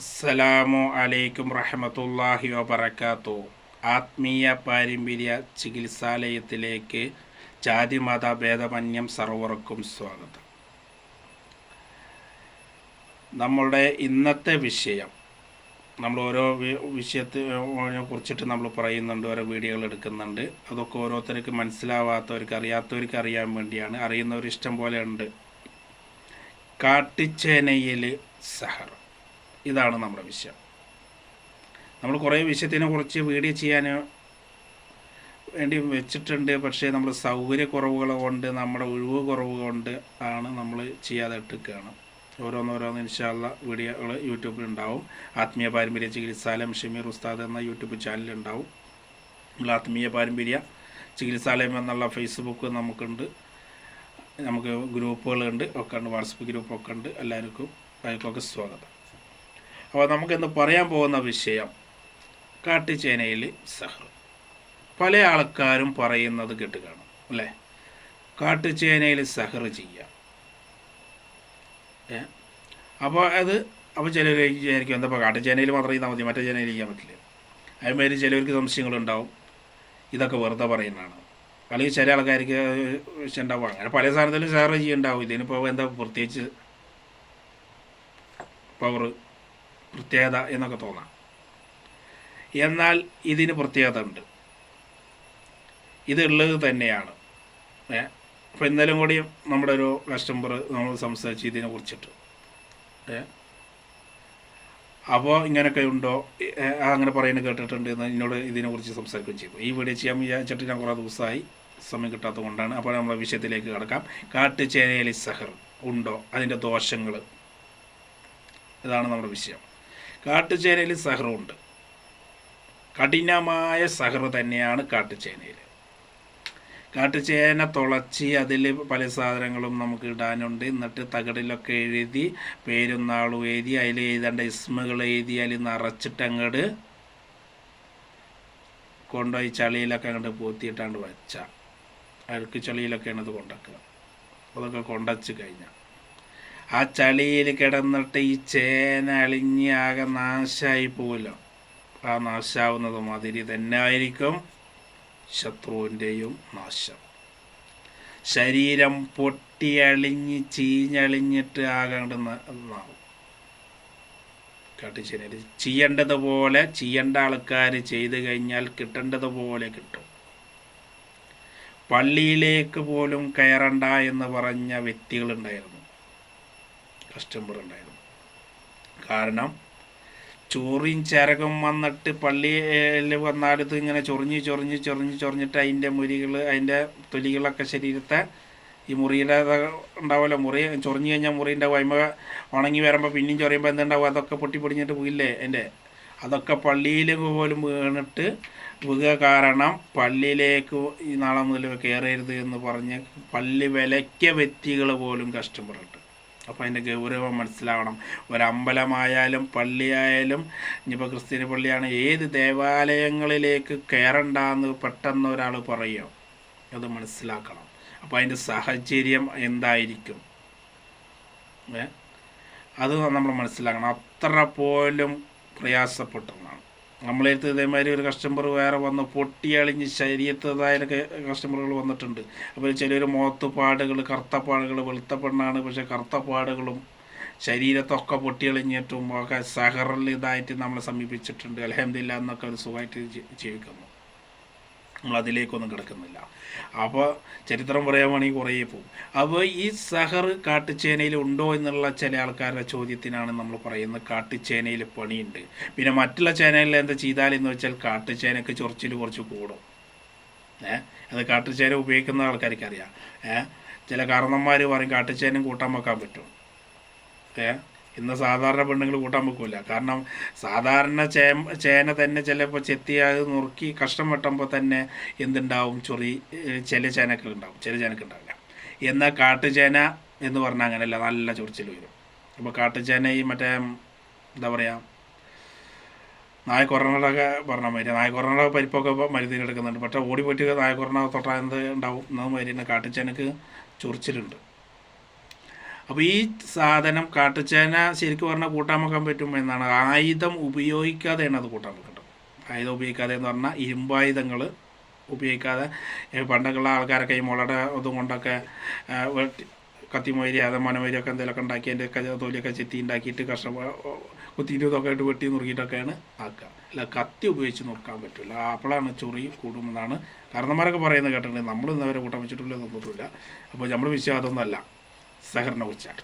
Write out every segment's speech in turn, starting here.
അസ്സലാമു അലൈക്കും റഹമത്തല്ലാഹി വബർക്കാത്തു ആത്മീയ പാരമ്പര്യ ചികിത്സാലയത്തിലേക്ക് ജാതിമത ഭേദമന്യം സർവർക്കും സ്വാഗതം. നമ്മളുടെ ഇന്നത്തെ വിഷയം നമ്മൾ ഓരോ വിഷയത്തെ കുറിച്ചിട്ട് നമ്മൾ പറയുന്നുണ്ട് ഓരോ വീഡിയോകൾ എടുക്കുന്നുണ്ട്. അതൊക്കെ ഓരോരുത്തർക്ക് മനസ്സിലാവാത്തവർക്ക് അറിയാത്തവർക്ക് അറിയാൻ വേണ്ടിയാണ്. അറിയുന്നവർ ഇഷ്ടം പോലെ ഉണ്ട്. കാട്ടിച്ചേനയിൽ സഹർ. ഇതാണ് നമ്മുടെ വിഷയം. നമ്മൾ കുറേ വിഷയത്തിനെ കുറിച്ച് വീഡിയോ ചെയ്യാൻ വേണ്ടി വെച്ചിട്ടുണ്ട്. പക്ഷേ നമ്മൾ സൗകര്യക്കുറവുകൾ കൊണ്ട് നമ്മുടെ ഒഴിവ് കുറവ് കൊണ്ട് ആണ് നമ്മൾ ചെയ്യാതെ ഇട്ടിരിക്കുകയാണ്. ഓരോന്നോരോന്ന് ഇൻഷാല്ല വീഡിയോകൾ യൂട്യൂബിൽ ഉണ്ടാവും ആത്മീയ പാരമ്പര്യ ചികിത്സാലയം ഷമീർ ഉസ്താദ് എന്ന യൂട്യൂബ് ചാനലുണ്ടാവും നമ്മൾ ആത്മീയ പാരമ്പര്യ ചികിത്സാലയം എന്നുള്ള ഫേസ്ബുക്ക് നമുക്കുണ്ട്. നമുക്ക് ഗ്രൂപ്പുകളുണ്ട്. ഒക്കെ ഉണ്ട് വാട്സപ്പ് ഗ്രൂപ്പൊക്കെ ഉണ്ട് എല്ലാവർക്കും അവർക്കൊക്കെ സ്വാഗതം. അപ്പോൾ നമുക്കിന്ന് പറയാൻ പോകുന്ന വിഷയം കാട്ടിച്ചേനയിൽ സഹർ. പല ആൾക്കാരും പറയുന്നത് കേട്ട് കാണും അല്ലേ? കാട്ടുചേനയിൽ സഹർ ചെയ്യാം. അപ്പോൾ അത് അപ്പോൾ ചിലർ വിചാരിക്കും എന്താ കാട്ടുചേനയിൽ മാത്രം ചെയ്താൽ മതി മറ്റേ ചേനയിൽ ചെയ്യാൻ പറ്റില്ല. അതുമാതിരി ചിലവർക്ക് സംശയങ്ങളുണ്ടാവും. ഇതൊക്കെ വെറുതെ പറയുന്നതാണ്. അല്ലെങ്കിൽ ചില ആൾക്കാർക്ക് ഉണ്ടാവും അങ്ങനെ പല സാധനത്തിലും സഹർ ചെയ്യുന്നുണ്ടാവും. ഇതിനിപ്പോൾ എന്താ പ്രത്യേകിച്ച് പവർ പ്രത്യേകത എന്നൊക്കെ തോന്നാം. എന്നാൽ ഇതിന് പ്രത്യേകത ഉണ്ട് ഇതുള്ളത് തന്നെയാണ്. ഏ? അപ്പോൾ ഇന്നലും കൂടി നമ്മുടെ ഒരു കസ്റ്റമർ നമ്മൾ സംസാരിച്ചു ഇതിനെ കുറിച്ചിട്ട്. ഏ? അപ്പോൾ ഇങ്ങനെയൊക്കെ ഉണ്ടോ? അങ്ങനെ പറയുന്നത് കേട്ടിട്ടുണ്ട് എന്ന് എന്നോട് ഇതിനെക്കുറിച്ച് സംസാരിക്കുകയും ചെയ്തു. ഈ വീഡിയോ ചെയ്യാൻ വിചാരിച്ചിട്ട് ഞാൻ കുറേ ദിവസമായി സമയം കിട്ടാത്തത് കൊണ്ടാണ് അപ്പോൾ നമ്മൾ വിഷയത്തിലേക്ക് കിടക്കാം. കാട്ടുചേനയിലെ സഹർ ഉണ്ടോ? അതിന്റെ ദോഷങ്ങൾ. ഇതാണ് നമ്മുടെ വിഷയം. കാട്ടുചേനയിൽ സഹറുണ്ട്. കഠിനമായ സഹറ് തന്നെയാണ് കാട്ടുചേനയിൽ. കാട്ടുചേന തുളച്ച് അതിൽ പല സാധനങ്ങളും നമുക്ക് ഇടാനുണ്ട്. എന്നിട്ട് തകടിലൊക്കെ എഴുതി പേരും നാളും എഴുതി അതിൽ എഴുതേണ്ട ഇസ്മുകൾ എഴുതി അതിൽ നിറച്ചിട്ട് അങ്ങോട്ട് കൊണ്ടുപോയി ചളിയിലൊക്കെ അങ്ങോട്ട് പൂത്തിയിട്ടാണ്ട് വെച്ച. അഴുക്ക് ചളിയിലൊക്കെയാണ് ഇത് കൊണ്ടുവയ്ക്കുക അതൊക്കെ കൊണ്ടച്ച് കഴിഞ്ഞാൽ ആ ചളിയിൽ കിടന്നിട്ട് ഈ ചേന അളിഞ്ഞ് ആകെ നാശമായി പോവല്ലോ. ആ നാശാവുന്നത് മാതിരി തന്നെ ആയിരിക്കും ശത്രുവിന്റെയും നാശം. ശരീരം പൊട്ടിയളിഞ്ഞ് ചീഞ്ഞളിഞ്ഞിട്ട് ആകേണ്ട നാവും. ചെയ്യേണ്ടതുപോലെ ചെയ്യേണ്ട ആൾക്കാർ ചെയ്തു കഴിഞ്ഞാൽ കിട്ടേണ്ടതുപോലെ കിട്ടും. പള്ളിയിലേക്ക് പോലും കയറണ്ട എന്ന് പറഞ്ഞ വ്യക്തികളുണ്ടായിരുന്നു. കസ്റ്റമർ ഉണ്ടായിരുന്നു. കാരണം ചൊറിയും ചരകം വന്നിട്ട് പള്ളിയിൽ വന്നാടത്ത് ഇങ്ങനെ ചൊറിഞ്ഞ് ചൊറിഞ്ഞ് ചൊറിഞ്ഞ് ചൊറിഞ്ഞിട്ട് അതിന്റെ മുരികൾ അതിന്റെ തൊലികളൊക്കെ ശരീരത്തെ ഈ മുറിയുടെ ഉണ്ടാവുമല്ലോ. മുറി ചൊറിഞ്ഞ് കഴിഞ്ഞാൽ മുറിന്റെ വൈമ ഉണങ്ങി വരുമ്പോൾ പിന്നെയും ചൊറിയുമ്പോൾ എന്തുണ്ടാവും? അതൊക്കെ പൊട്ടി പൊടിഞ്ഞിട്ട് പോയില്ലേ എന്റെ അതൊക്കെ പള്ളിയിൽ പോലും വീണിട്ട് വീക കാരണം പള്ളിയിലേക്ക് ഈ നാളെ മുതൽ കയറരുത് എന്ന് പറഞ്ഞ് പള്ളി വിലയ്ക്ക വ്യക്തികൾ പോലും കഷ്ടപ്പെടുന്നുണ്ട് അപ്പോൾ അതിന്റെ ഗൗരവം മനസ്സിലാവണം. ഒരമ്പലമായാലും പള്ളിയായാലും ഇനിയിപ്പോൾ ക്രിസ്ത്യൻ പള്ളിയാണ് ഏത് ദേവാലയങ്ങളിലേക്ക് കയറണ്ടെന്ന് പെട്ടെന്ന് ഒരാൾ പറയും. അത് മനസ്സിലാക്കണം. അപ്പോൾ അതിന്റെ സാഹചര്യം എന്തായിരിക്കും? അത് നമ്മൾ മനസ്സിലാക്കണം. അത്ര പോലും പ്രയാസപ്പെട്ടതാണ് നമ്മളെടുത്ത് ഇതേമാതിരി ഒരു കസ്റ്റമർ വേറെ വന്ന് പൊട്ടിയളിഞ്ഞ് ശരീരത്തതായ കസ്റ്റമറുകൾ വന്നിട്ടുണ്ട്. അപ്പോൾ ചിലർ മുഖത്ത് പാടുകൾ കറുത്ത പാടുകൾ വെളുത്ത പെണ്ണാണ്. പക്ഷേ കറുത്ത പാടുകളും ശരീരത്തൊക്കെ പൊട്ടിയളിഞ്ഞിട്ടും ഒക്കെ സഹറിൽ ഇതായിട്ട് നമ്മളെ സമീപിച്ചിട്ടുണ്ട്. അലഹമില്ല എന്നൊക്കെ ഒരു സുഖമായിട്ട് ജീവിക്കുന്നു. നമ്മൾ അതിലേക്കൊന്നും കിടക്കുന്നില്ല. അപ്പോൾ ചരിത്രം പറയാൻ വേണമെങ്കിൽ കുറേ പോകും അപ്പോൾ ഈ സഹർ കാട്ടുചേനയിൽ ഉണ്ടോ എന്നുള്ള ചില ആൾക്കാരുടെ ചോദ്യത്തിനാണ് നമ്മൾ പറയുന്നത് കാട്ടുചേനയിൽ പണിയുണ്ട്. പിന്നെ മറ്റുള്ള ചേനയിൽ എന്താ ചെയ്താലെന്ന് വെച്ചാൽ കാട്ടുചേനയ്ക്ക് ചൊറിച്ചിൽ കുറച്ച് കൂടും. ഏ? അത് കാട്ടുചേന ഉപയോഗിക്കുന്ന ആൾക്കാർക്ക് അറിയാം ഏ? ചില കാരണന്മാർ പറയും കാട്ടുചേനയും കൂട്ടാൻ വെക്കാൻ പറ്റും. ഏ? ഇന്ന് സാധാരണ പെണ്ണുങ്ങൾ കൂട്ടാൻ വെക്കില്ല കാരണം സാധാരണ ചേ ചേന തന്നെ ചിലപ്പോൾ ചെത്തി അത് നുറുക്കി കഷ്ടം വെട്ടുമ്പോൾ തന്നെ എന്തുണ്ടാവും? ചൊറി ചില ചേനക്കൾ ഉണ്ടാവും. ചില ചേനക്ക് ഉണ്ടാവില്ല. എന്നാൽ കാട്ടുചേന എന്ന് പറഞ്ഞാൽ അങ്ങനെയല്ല. നല്ല ചൊറിച്ചിൽ വരും. അപ്പോൾ കാട്ടുചേന ഈ മറ്റേ എന്താ പറയുക നായക്കൊറണൊക്കെ പറഞ്ഞ മാതിരി നായക്കൊറണ പരിപ്പൊക്കെ മരുന്നിൽ എടുക്കുന്നുണ്ട്. പക്ഷേ ഓടി പോയിട്ട് നായക്കൊറണ തൊട്ടാൽ എന്ത് ഉണ്ടാവും? എന്നത് മാതിരി തന്നെ കാട്ടുചേനക്ക് ചൊറിച്ചിലുണ്ട്. അപ്പോൾ ഈ സാധനം കാട്ടുചേന ശരിക്കും പറഞ്ഞാൽ കൂട്ടാൻ വെക്കാൻ പറ്റും എന്നാണ്. ആയുധം ഉപയോഗിക്കാതെയാണ് അത് കൂട്ടാൻ വെക്കേണ്ടത് ആയുധം ഉപയോഗിക്കാതെ എന്ന് പറഞ്ഞാൽ ഇരുമ്പായുധങ്ങൾ ഉപയോഗിക്കാതെ പണ്ടൊക്കെയുള്ള ആൾക്കാരൊക്കെ ഈ മുളയുടെ ഇതും കൊണ്ടൊക്കെ കത്തിമൊയിരി അത് മനമൊയിരിയൊക്കെ എന്തെങ്കിലുമൊക്കെ ഉണ്ടാക്കി അതിന്റെ ഒക്കെ തൊലിയൊക്കെ ചെത്തി ഉണ്ടാക്കിയിട്ട് കഷ്ടം കുത്തിയിട്ട് ആയിട്ട് വെട്ടി നുറുക്കിയിട്ടൊക്കെയാണ് ആക്കുക. അല്ല കത്തി ഉപയോഗിച്ച് നോക്കാൻ പറ്റില്ല അപ്പോഴാണ് ചൊറി കൂടുമെന്നാണ് കാരണന്മാരൊക്കെ പറയുന്നത് കേട്ടിട്ടുണ്ട്. നമ്മൾ ഇന്നവരെ കൂട്ടം വെച്ചിട്ടില്ല തന്നിട്ടില്ല അപ്പോൾ നമ്മൾ വിശ്വാസം അതൊന്നുമല്ല സഹറിനെ കുറിച്ചാണ്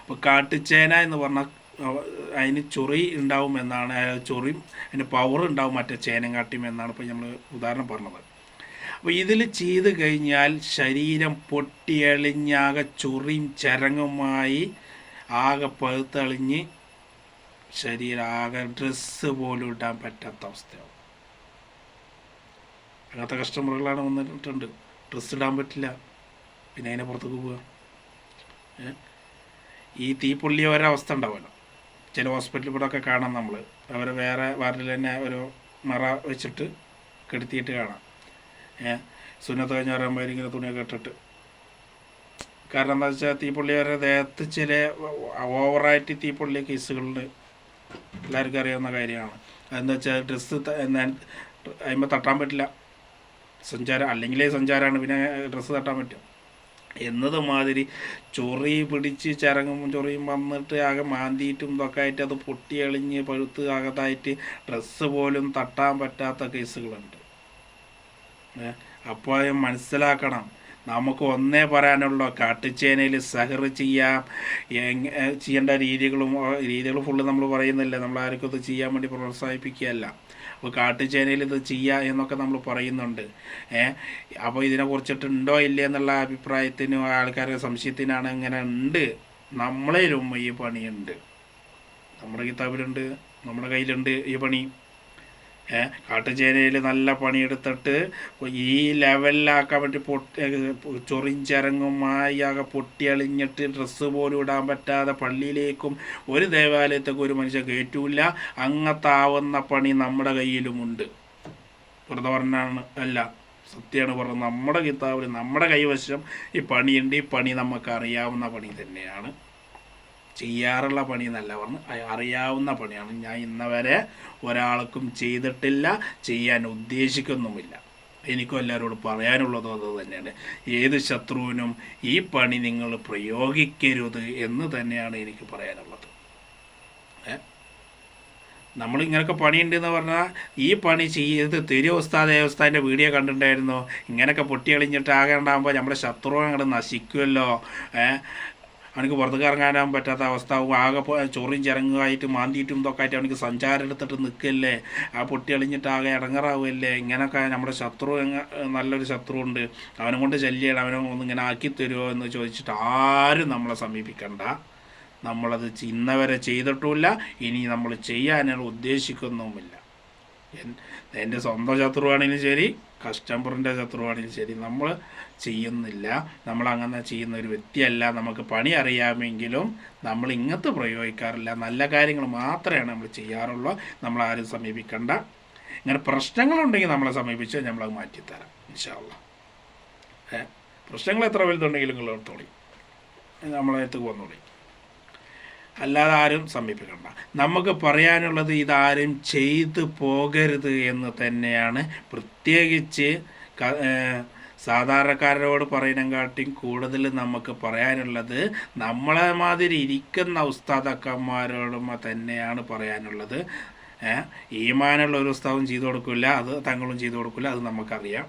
അപ്പോൾ കാട്ടുചേന എന്ന് പറഞ്ഞാൽ അതിന് ചൊറി ഉണ്ടാവും എന്നാണ് ചൊറിയും അതിന് പവർ ഉണ്ടാവും മറ്റേ ചേനങ്കാട്ടിയും എന്നാണ് ഇപ്പോൾ നമ്മൾ ഉദാഹരണം പറഞ്ഞത്. അപ്പോൾ ഇതിൽ ചെയ്ത് കഴിഞ്ഞാൽ ശരീരം പൊട്ടിയളിഞ്ഞാകെ ചൊറിയും ചരങ്ങുമായി ആകെ പഴുത്തളിഞ്ഞ് ശരീരം ആകെ ഡ്രസ്സ് പോലും ഇടാൻ പറ്റാത്ത അവസ്ഥയാവും. അങ്ങനത്തെ കസ്റ്റമറുകളാണ് വന്നിട്ടുണ്ട്. ഡ്രസ്സ് ഇടാൻ പറ്റില്ല. പിന്നെ അതിനെ പുറത്തേക്ക് പോവുക? ഈ തീപ്പൊള്ളിയ ഒരവസ്ഥ ഉണ്ടാവുമല്ലോ. ചില ഹോസ്പിറ്റലിൽ കൂടെ ഒക്കെ കാണാം നമ്മൾ അവർ വേറെ വാർഡിൽ തന്നെ ഒരു മറ വെച്ചിട്ട് കെടുത്തിയിട്ട് കാണാം. ഏ? സുന്നത്ത് കഴിഞ്ഞ പറയുമ്പോൾ ഇങ്ങനെ തുണിയൊക്കെ ഇട്ടിട്ട്. കാരണം എന്താ വെച്ചാൽ തീപ്പുള്ളി വരെ ദേഹത്ത് ചില ഓവറായിട്ട് തീപ്പുള്ളി കേസുകളുണ്ട്. എല്ലാവർക്കും അറിയാവുന്ന കാര്യമാണ്. അതെന്താ വെച്ചാൽ ഡ്രസ്സ് അതിമ്പോൾ തട്ടാൻ പറ്റില്ല. സഞ്ചാരം അല്ലെങ്കിലേ സഞ്ചാരമാണ്. പിന്നെ ഡ്രസ്സ് തട്ടാൻ പറ്റും. എന്നത് മാതിരി ചൊറി പിടിച്ച് ചരങ്ങും ചൊറിയും വന്നിട്ട് ആകെ മാന്തിയിട്ടും ഇതൊക്കെ ആയിട്ട് അത് പൊട്ടി എളിഞ്ഞ് പഴുത്ത് അകത്തായിട്ട് ഡ്രസ്സ് പോലും തട്ടാൻ പറ്റാത്ത കേസുകളുണ്ട്. അപ്പോൾ അത് മനസ്സിലാക്കണം. നമുക്ക് ഒന്നേ പറയാനുള്ളൂ കാട്ടുചേനയിൽ സഹർ ചെയ്യാം. എങ്- ചെയ്യേണ്ട രീതികളും രീതികൾ ഫുള്ള് നമ്മൾ പറയുന്നില്ല? നമ്മൾ ആർക്കും ഇത് ചെയ്യാൻ വേണ്ടി പ്രോത്സാഹിപ്പിക്കുകയല്ല. അപ്പോൾ കാട്ടുചേനയിൽ ഇത് ചെയ്യുക എന്നൊക്കെ നമ്മൾ പറയുന്നുണ്ട്. അപ്പോൾ ഇതിനെ കുറിച്ചിട്ടുണ്ടോ ഇല്ല എന്നുള്ള അഭിപ്രായത്തിനും ആൾക്കാരുടെ സംശയത്തിനാണ് ഇങ്ങനെ ഉണ്ട്. നമ്മളെ നമ്മളേലും ഈ പണിയുണ്ട്. നമ്മുടെ കിതാബിലുണ്ട് നമ്മുടെ കയ്യിലുണ്ട് ഈ പണി. കാട്ടുചേനയിൽ നല്ല പണിയെടുത്തിട്ട് ഈ ലെവലിലാക്കാൻ പറ്റി പൊട്ടി ചൊറിഞ്ചരങ്ങുമായി ആകെ പൊട്ടിയളിഞ്ഞിട്ട് ഡ്രസ്സ് പോലും ഇടാൻ പറ്റാതെ പള്ളിയിലേക്കും ഒരു ദേവാലയത്തേക്കും ഒരു മനുഷ്യൻ കയറ്റൂല അങ്ങത്താവുന്ന പണി നമ്മുടെ കയ്യിലുമുണ്ട്. വെറുതെ പറഞ്ഞാണ് അല്ല സത്യമാണ് പറഞ്ഞത്. നമ്മുടെ കിതാബിൽ നമ്മുടെ കൈവശം ഈ പണിയുണ്ട്. ഈ പണി നമുക്ക് അറിയാവുന്ന പണി തന്നെയാണ്. ചെയ്യാറുള്ള പണി എന്നല്ല പറഞ്ഞ് അറിയാവുന്ന പണിയാണ്. ഞാൻ ഇന്നവരെ ഒരാൾക്കും ചെയ്തിട്ടില്ല ചെയ്യാൻ ഉദ്ദേശിക്കുന്നുമില്ല. എനിക്കും എല്ലാവരോട് പറയാനുള്ളതും അത് തന്നെയാണ്. ഏത് ശത്രുവിനും ഈ പണി നിങ്ങൾ പ്രയോഗിക്കരുത് എന്ന് തന്നെയാണ് എനിക്ക് പറയാനുള്ളത്. നമ്മൾ ഇങ്ങനൊക്കെ പണിയുണ്ട് എന്ന് പറഞ്ഞാൽ ഈ പണി ചെയ്ത് തെരുവ് ഉസ്താദ് ഉസ്താദിന്റെ വീഡിയോ കണ്ടിട്ടുണ്ടായിരുന്നു. ഇങ്ങനെയൊക്കെ പൊട്ടിയളിഞ്ഞിട്ട് ആകെ ഉണ്ടാകുമ്പോൾ നമ്മുടെ ശത്രു അങ്ങോട്ട് നശിക്കുമല്ലോ അവനക്ക് പുറത്തേക്ക് ഇറങ്ങാനാൻ പറ്റാത്ത അവസ്ഥ ആകെ ചോറും ചൊറിയും ചിറങ്ങുമായിട്ട് മാന്തിയിട്ടും ഇതൊക്കെ ആയിട്ട് അവനക്ക് സഞ്ചാരം എടുത്തിട്ട് നിൽക്കല്ലേ? ആ പൊട്ടി അളിഞ്ഞിട്ട് ആകെ ഇടങ്ങറാവുമല്ലേ ഇങ്ങനെയൊക്കെ നമ്മുടെ ശത്രു നല്ലൊരു ശത്രു ഉണ്ട്. അവനെ കൊണ്ട് ശല്യമാണ് അവനെ ഒന്നിങ്ങനെ ആക്കി തരുമോ എന്ന് ചോദിച്ചിട്ട് ആരും നമ്മളെ സമീപിക്കണ്ട. നമ്മളത് ഇന്നവരെ ചെയ്തിട്ടുമില്ല. ഇനി നമ്മൾ ചെയ്യാനുള്ള ഉദ്ദേശിക്കുന്നുമില്ല. എന്റെ സ്വന്തം ശത്രുവാണെങ്കിലും ശരി കസ്റ്റമറിന്റെ ശത്രുവാണെങ്കിലും ശരി നമ്മൾ ചെയ്യുന്നില്ല. നമ്മൾ അങ്ങനെ ചെയ്യുന്ന ഒരു വ്യക്തിയല്ല. നമുക്ക് പണി അറിയാമെങ്കിലും നമ്മൾ ഇങ്ങനത്തെ പ്രയോഗിക്കാറില്ല. നല്ല കാര്യങ്ങൾ മാത്രമേ നമ്മൾ ചെയ്യാറുള്ളൂ. നമ്മൾ ആരും സമീപിക്കണ്ട. ഇങ്ങനെ പ്രശ്നങ്ങളുണ്ടെങ്കിൽ നമ്മളെ സമീപിച്ച് നമ്മളത് മാറ്റിത്തരാം ഇൻഷാല്ല ഏ പ്രശ്നങ്ങൾ എത്ര വലുതുണ്ടെങ്കിലും നിങ്ങൾ എടുത്തോളി നമ്മളെ അടുത്ത് വന്നോളി. അല്ലാതെ ആരും സമീപിക്കണ്ട. നമുക്ക് പറയാനുള്ളത് ഇതാരും ചെയ്തു പോകരുത് എന്ന് തന്നെയാണ്. പ്രത്യേകിച്ച് സാധാരണക്കാരോട് പറയുന്നതിനെക്കാട്ടിയും കൂടുതൽ നമുക്ക് പറയാനുള്ളത് നമ്മളെ മാതിരി ഇരിക്കുന്ന ഉസ്താദക്കന്മാരോടും തന്നെയാണ് പറയാനുള്ളത്. ഈമാനുള്ള ഒരു ഉസ്താവും ചെയ്തു കൊടുക്കില്ല അത് തങ്ങളും ചെയ്തു കൊടുക്കില്ല അത് നമുക്കറിയാം.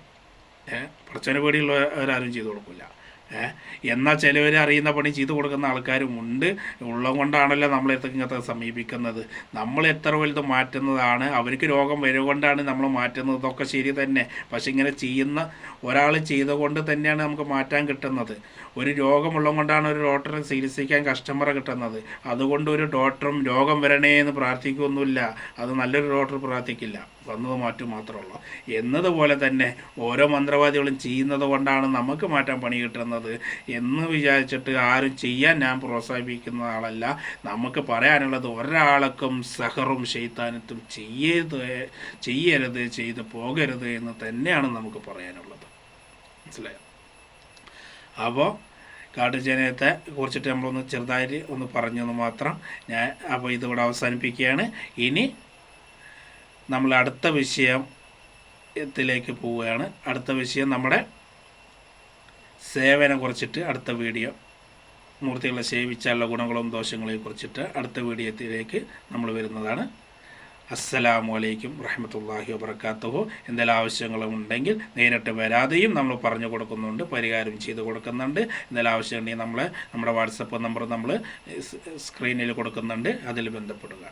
പ്രച്ചന പേടിയുള്ളവരാരും ചെയ്തു കൊടുക്കില്ല. എന്നാൽ ചിലവർ അറിയുന്ന പണി ചെയ്തു കൊടുക്കുന്ന ആൾക്കാരും ഉണ്ട്. ഉള്ളത് കൊണ്ടാണല്ലോ നമ്മൾ ഇങ്ങനത്തെ സമീപിക്കുന്നത്. നമ്മൾ എത്ര വലുത് മാറ്റുന്നതാണ് അവർക്ക് രോഗം വരുകൊണ്ടാണ് നമ്മൾ മാറ്റുന്നത്. ഇതൊക്കെ ശരി തന്നെ. പക്ഷെ ഇങ്ങനെ ചെയ്യുന്ന ഒരാൾ ചെയ്തുകൊണ്ട് തന്നെയാണ് നമുക്ക് മാറ്റാൻ കിട്ടുന്നത്. ഒരു രോഗമുള്ളത് കൊണ്ടാണ് ഒരു ഡോക്ടറെ ചികിത്സിക്കാൻ കസ്റ്റമറെ കിട്ടുന്നത്. അതുകൊണ്ട് ഒരു ഡോക്ടറും രോഗം വരണേ എന്ന് പ്രാർത്ഥിക്കുകയൊന്നുമില്ല അത് നല്ലൊരു ഡോക്ടർ പ്രാർത്ഥിക്കില്ല. വന്നത് മാറ്റും മാത്രമുള്ളൂ എന്നതുപോലെ തന്നെ ഓരോ മന്ത്രവാദികളും ചെയ്യുന്നത് കൊണ്ടാണ് നമുക്ക് മാറ്റാൻ പണി കിട്ടുന്നത്. എന്ന് വിചാരിച്ചിട്ട് ആരും ചെയ്യാൻ ഞാൻ പ്രോത്സാഹിപ്പിക്കുന്ന ആളല്ല. നമുക്ക് പറയാനുള്ളത് ഒരാൾക്കും സഹറും ഷെയ്ത്താനത്തും ചെയ്യരുത് ചെയ്യരുത് ചെയ്ത് പോകരുത് എന്ന് തന്നെയാണ് നമുക്ക് പറയാനുള്ളത്. മനസ്സിലായോ? അപ്പോൾ കാട്ടുചേനയത്തെ കുറിച്ചിട്ട് നമ്മളൊന്ന് ചെറുതായിട്ട് ഒന്ന് പറഞ്ഞെന്ന് മാത്രം ഞാൻ അപ്പോൾ ഇതിവിടെ അവസാനിപ്പിക്കുകയാണ്. ഇനി നമ്മൾ അടുത്ത വിഷയം ത്തിലേക്ക് പോവുകയാണ്. അടുത്ത വിഷയം നമ്മുടെ സേവനം കുറിച്ചിട്ട് അടുത്ത വീഡിയോ. മൂർത്തികളെ സേവിച്ചാലുള്ള ഗുണങ്ങളും ദോഷങ്ങളെയും കുറിച്ചിട്ട് അടുത്ത വീഡിയോത്തിലേക്ക് നമ്മൾ വരുന്നതാണ്. അസ്സലാമു അലൈക്കും റഹ്മത്തുള്ളാഹി വബർക്കാത്തുഹു എന്തെല്ലാം ആവശ്യങ്ങളും ഉണ്ടെങ്കിൽ നേരിട്ട് വരാതെയും നമ്മൾ പറഞ്ഞു കൊടുക്കുന്നുണ്ട് പരിഹാരം ചെയ്ത് കൊടുക്കുന്നുണ്ട്. എന്തെങ്കിലും ആവശ്യമുണ്ടെങ്കിൽ നമ്മൾ നമ്മുടെ വാട്സപ്പ് നമ്പർ നമ്മൾ സ്ക്രീനിൽ കൊടുക്കുന്നുണ്ട്. അതിൽ ബന്ധപ്പെടുക.